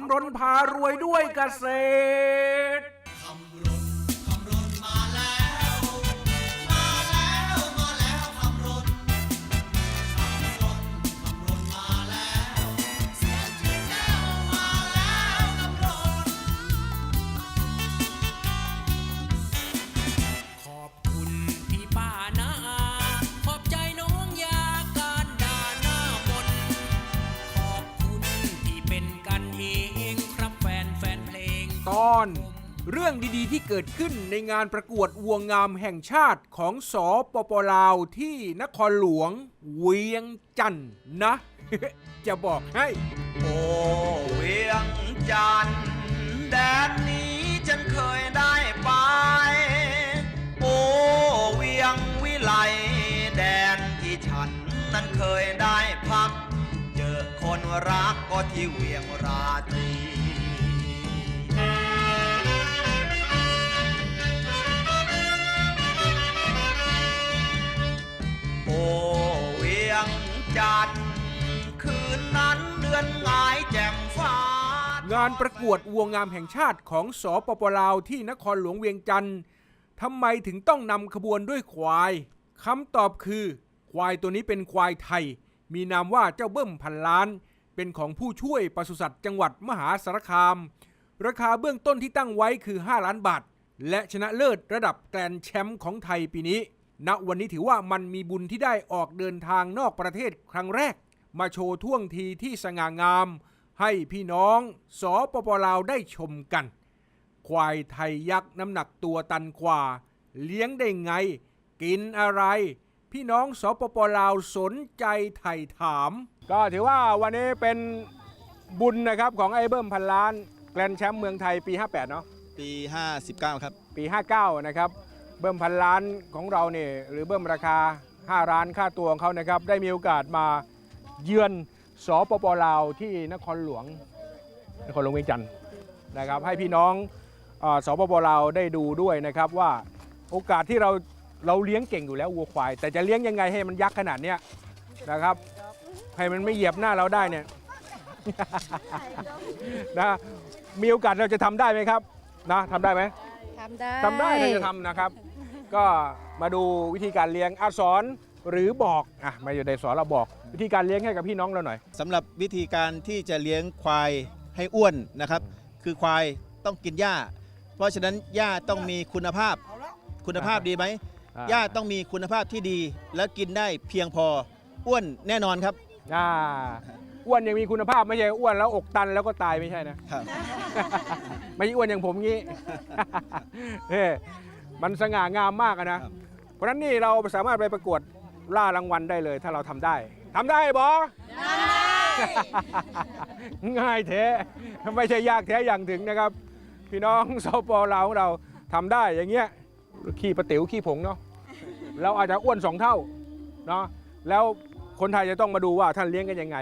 ำรนพารวยด้วยเกษตร ตอน เรื่องดีๆ ที่เกิดขึ้นในงานประกวดวัวงามแห่งชาติของสอปปลาวที่นครหลวง เวียงจันทน์นะ จะบอกให้ โอ้เวียงจันทน์แดนนี้ฉันเคยได้ไป โอ้เวียงวิไลแดนที่ฉันนั้นเคยได้พัก เจอคนรักก็ที่เวียงราตรี จันทน์คืนนั้นเดือนหงายแจ่มฟ้า งานประกวดวัวงามแห่งชาติของสปปลาวที่นครหลวงเวียงจันทร์ทำไมถึงต้องนำขบวนด้วยควายคำตอบคือ ควายตัวนี้เป็นควายไทย มีนามว่าเจ้าเบิ้มพันล้าน เป็นของผู้ช่วยปศุสัตว์จังหวัดมหาสารคาม ราคาเบื้องต้นที่ตั้งไว้คือ 5 ล้านบาท และชนะเลิศระดับแกรนด์แชมป์ของไทยปีนี้ ณวันนี้ถือว่ามันมีบุญที่ได้ออกเดินทางนอกประเทศครั้งแรก มาโชว์ท่วงทีที่สง่างาม ให้พี่น้องสปปลาวได้ชมกัน ควายไทยยักษ์น้ำหนักตัวตันกว่า เลี้ยงได้ไง กินอะไร พี่น้องสปปลาวสนใจไถ่ถาม ก็ถือว่าวันนี้เป็นบุญนะครับของไอ้เบิ้มพันล้านแกรนด์แชมป์เมืองไทยปี 58 เนาะปี 59 ครับ ปี 59 นะครับ เบิ้มพันล้านของเราเนี่ยหรือเบิ้มราคา 5 ล้านค่าตัวของเขานะครับ ได้มีโอกาสมาเยือนสปปลาวที่นครหลวงนครหลวงเวียงจันทร์นะครับ ให้พี่น้องเออสปปลาวได้ดูด้วยนะครับว่าโอกาสที่เราเราเลี้ยงเก่งอยู่แล้ววัวควาย แต่จะเลี้ยงยังไงให้มันยักษ์ขนาดเนี้ยนะครับให้มันไม่เหยียบหน้าเราได้เนี่ยนะมีโอกาสเราจะทำได้ไหมครับนะทำได้ไหมทำได้ทำได้ถ้าจะทำนะครับ ก็มาดูวิธีการเลี้ยงอาสอนหรือบอกอะมาอยู่ในสอนเราบอก วิธีการเลี้ยงให้กับพี่น้องเราหน่อย สำหรับวิธีการที่จะเลี้ยงควายให้อ้วนนะครับ คือควายต้องกินหญ้า เพราะฉะนั้นหญ้าต้องมีคุณภาพ คุณภาพดีไหมอ่า หญ้าต้องมีคุณภาพที่ดี และกินได้เพียงพออ้วนแน่นอนครับอ่าอ้วนยังมีคุณภาพไม่ใช่อ้วนแล้วอกตันแล้วก็ตายไม่ใช่นะ ครับ ไม่ใช่อ้วนอย่างผมงี้เฮ้ มันสง่างามมากอะนะครับเพราะฉะนั้นนี่เราสามารถไปประกวดล่ารางวัลได้เลย ถ้าเราทำได้ทำได้บอ ง่ายแท้ ไม่ใช่ยากแท้อย่างถึงนะครับ พี่น้องสปลาวของเราทำได้อย่างเงี้ยขี้ประติ๋วขี้ผงเนาะเราอาจจะอ้วนสองเท่าเนาะแล้วคนไทยจะต้องมาดูว่าท่านเลี้ยงกันยังไง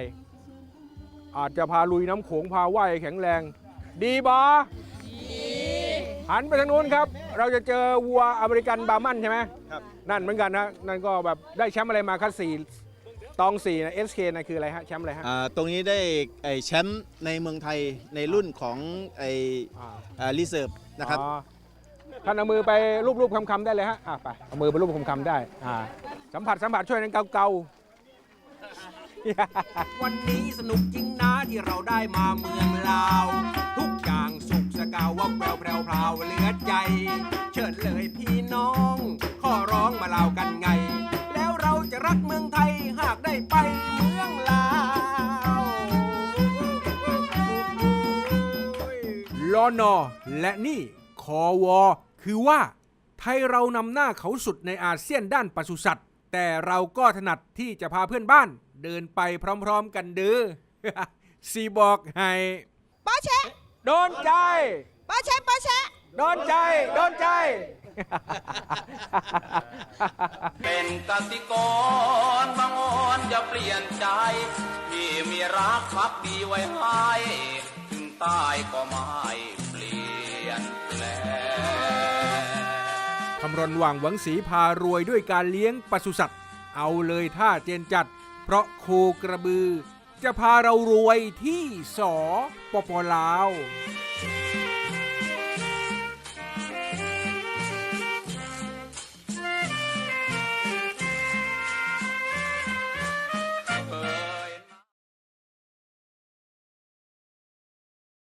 อาจจะพาลุยน้ำโขงพาว่ายแข็งแรง ดีบอ หันไปทางนู้นครับ เราจะเจอวัวอเมริกันบาร์มันใช่ไหมครับ นั่นเหมือนกันนะนั่นก็แบบได้แชมป์อะไรมาคัดสี่ตองสี่นะเอสเคนะคืออะไรฮะแชมป์อะไรฮะ อ่าตรงนี้ได้ไอ้แชมป์ในเมืองไทยในรุ่นของไอ้รีเซิร์ฟนะครับ อ๋อท่านเอามือไปรูปๆคำๆได้เลยฮะอะไปเอามือไปรูปคำๆได้อ่าสัมผัสสัมผัสช่วยนั้นเกาๆ วันนี้สนุกจริงนะที่เราได้มาเมืองลาว ทุกอย่าง สกาวว่าแปรวแปรวพราวเหลือใจ เชิญเลยพี่น้อง ขอร้องมาเล่ากันไง แล้วเราจะรักเมืองไทยหากได้ไปเมืองลาวลอนอและนี่คอวอคือว่า ไทยเรานำหน้าเขาสุดในอาเซียนด้านปศุสัตว์ แต่เราก็ถนัดที่จะพาเพื่อนบ้าน เดินไปพร้อมๆกันเด้อซีบอกให้ป้าแชะ โดนใจป้าแชะป้าแชะโดนใจ โดนใจ เป็นกสิกรบางอ่อนจะเปลี่ยนใจ ที่มีรักพักดีไว้ให้ถึงตายก็ไม่เปลี่ยนแปลง คำรณหว่างหวังสีพารวยด้วยการเลี้ยงปศุสัตว์ เอาเลยท่าเจนจัด เพราะโคกระบือ จะพาเรารวยที่สอปปลาว